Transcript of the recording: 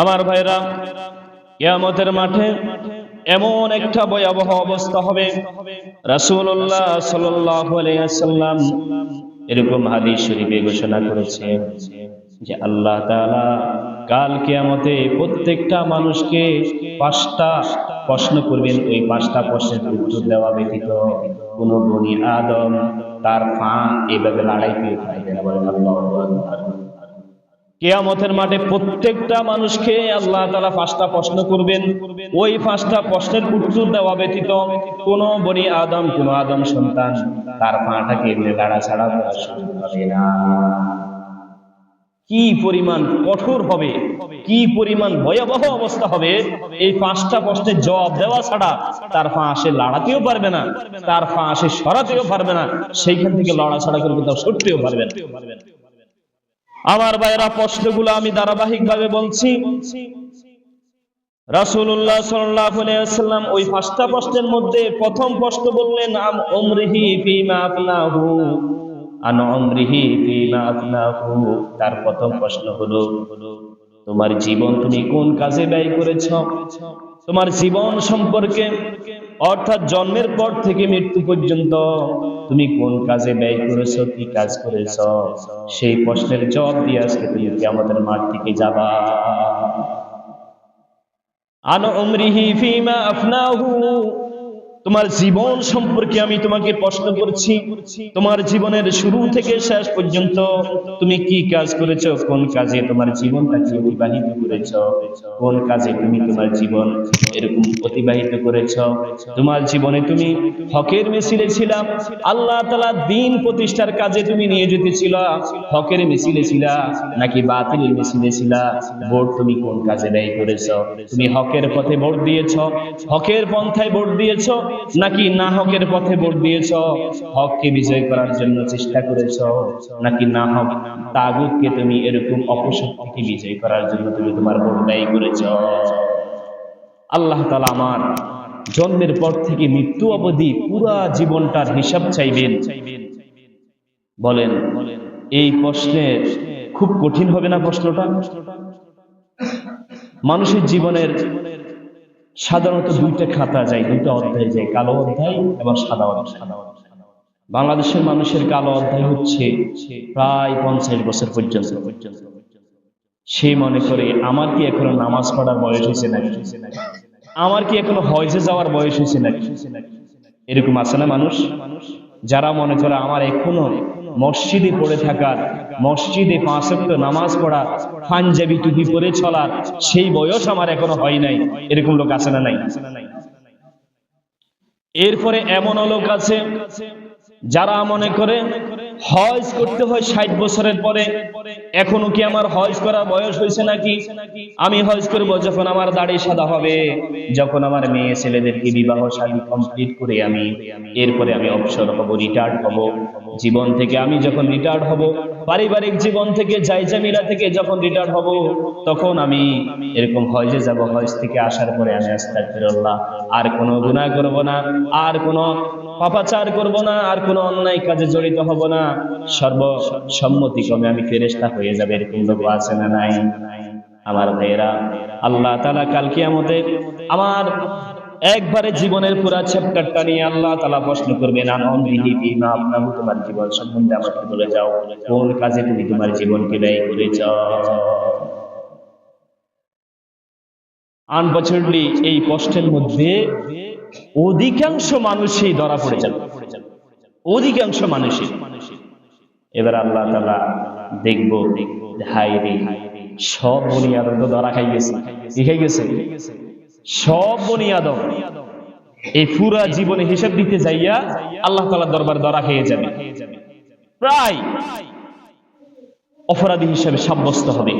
আমার ভাইরা কিয়ামতের মাঠে এমন একটা ভয়াবহ অবস্থা হবে। আলাইহি ওয়াসাল্লাম এরকম হাদিস শরীফে ঘোষণা করেছে যে আল্লাহ তাআলা কাল কিয়ামতে প্রত্যেকটা মানুষকে পাঁচটা প্রশ্ন করবেন। ওই পাঁচটা প্রশ্নের উত্তর দেওয়া ব্যতীত কোন বনি আদম তার ফা এইভাবে লড়াই করে পাইবে না বলেন আল্লাহু কেয়ামতের মাঠে প্রত্যেকটা মানুষকে আল্লাহ তালা পাঁচটা প্রশ্ন করবেন। ওই পাঁচটা প্রশ্নের উত্তর দেওয়া ব্যতীত কোন বনি আদম, কোন আদম সন্তান তার পাটাকে এমনি লাড়া ছাড়া শুরু না। কি পরিমাণ কঠোর হবে, কি পরিমাণ ভয়াবহ অবস্থা হবে, এই পাঁচটা প্রশ্নের জবাব দেওয়া ছাড়া তার পা সে লাড়াতেও পারবে না, তার পা সে সরাতেও পারবে না, সেইখান থেকে লড়া ছাড়া করে কোথাও সরতেও পারবে না। আমার ভাইরা প্রশ্নগুলো আমি ধারাবাহিক ভাবে বলছি। রাসূলুল্লাহ সাল্লাল্লাহু ওই পাঁচটা প্রশ্নের মধ্যে প্রথম প্রশ্ন বললেন, আম উমরিহি ফিমা তার প্রথম প্রশ্ন তোমার জীবন কোন কাজে ব্যয় করেছ? তোমার জীবন সম্পর্কে অর্থাৎ জন্মের পর থেকে মৃত্যু পর্যন্ত, তুমি কোন কাজে ব্যয় করেছ, কি কাজ করেছ? সেই প্রশ্নের জবাব দিয়ে আজকে তুমি কি আমাদের মাঠ থেকে যাবা। আন উমরিহি ফিমা আফনাহু তোমার জীবন সম্পর্কে আমি তোমাকে প্রশ্ন করছি। তোমার জীবনের শুরু থেকে শেষ পর্যন্ত তুমি কি কাজ করেছ? কোন কাজে তোমার জীবনটাকে অতিবাহিত করেছ? কোন কাজে তুমি তোমার জীবন এরকম অতিবাহিত করেছ? তোমার জীবনে তুমি হকের মিছিলে ছিলাম আল্লাহ তালা দিন প্রতিষ্ঠার কাজে তুমি নিয়ে যেতেছিল হকের মিছিলে ছিলা নাকি বাতিলের মিছিলে ছিলা? ভোট তুমি কোন কাজে ব্যয় করেছ? তুমি হকের পথে ভোট দিয়েছ? হকের পন্থায় ভোট দিয়েছ? নাকি না হকের পথে ভোট দিয়েছ? হককে বিজয় করার জন্য চেষ্টা করেছ? নাকি না হক তাগুতকে তুমি এরকম অপশক্তিকে বিজয় করার জন্য তুমি তোমার ভোট ব্যয় করেছ? আল্লাহ তালা আমার জন্মের পর থেকে মৃত্যু অবধি পুরা জীবনটার হিসাব চাইবেন। বলেন, এই প্রশ্নের খুব কঠিন হবে না প্রশ্নটা? মানুষের জীবনের সাধারণত দুইটা খাতা যায়, দুইটা অধ্যায় যায়, কালো অধ্যায় এবং সাদা অধ্যায়। বাংলাদেশের মানুষের কালো অধ্যায় হচ্ছে প্রায় পঞ্চাশ বছর পর্যন্ত। সে মনে করে, আমার কি এখনও নামাজ পড়ার বয়স হয়েছে নাকি? আমার কি এখনও হজে যাওয়ার বয়স হয়েছে নাকি? এরকম আছে না মানুষ? যারা মনে করে, আমার এখনও মসজিদে পড়ে থাকার মসজিদে পাঁচক্ত নামাজ পড়া, পাঞ্জাবি টুপি পরে চলার সেই বয়স আমার এখনও হয় নাই। এরকম লোক আছে না নাই? এরপরে এমন লোক আছে যারা মনে করে হজ করতে হয় ষাট বছরের পরে। এখনও কি আমার হজ করা বয়স হয়েছে নাকি? আমি হজ করব যখন আমার দাড়ি সাদা হবে। যখন আমার মেয়ে ছেলেদেরকে বিবাহ শাদী কমপ্লিট করে আমি, এরপরে আমি অবসর হব রিটায়ার্ড হব। জীবন থেকে আমি যখন রিটায়ার্ড হব পারিবারিক জীবন থেকে, জায়জামিলা থেকে যখন রিটায়ার্ড হব, তখন আমি এরকম হজে যাব হজ থেকে আসার পরে আমি আস্তাগফিরুল্লাহ। আর কোনো গুনাহ করব না, আর কোনো পাপাচার করব না, আর কোনো অন্যায় কাজে জড়িত হব না। সর্ব সম্মতিক্রমে আমি ফেরেশতা হয়ে যাবে, এরকম লোক আছে না নাই? আমার ভাইয়েরা, আল্লাহ তাআলা কালকে আমাদের আমার একবারে জীবনের পুরা চ্যাপ্টারটা নিয়ে আল্লাহ তাআলা প্রশ্ন করবেন বিমা তোমার জীবন সম্বন্ধে আমাকে বলে যাও। কোন কাজে তুমি তোমার জীবনকে ব্যয় করেছ? আনফর্চুনেটলি, এই কষ্টের মধ্যে অধিকাংশ মানুষই ধরা পড়ে যাবে। অধিকাংশ মানুষই। এবার আল্লাহ তালা দেখব হাই রে, সব আদম তো ধরা খাই গেছে। কি খাই গেছে? সব বনি আদম এই পুরা জীবনে হিসাব দিতে যাইয়া আল্লাহ তালা দরবার দ্বারা খেয়ে যাবে। প্রায় অপরাধী হিসাবে সাব্যস্ত হবে।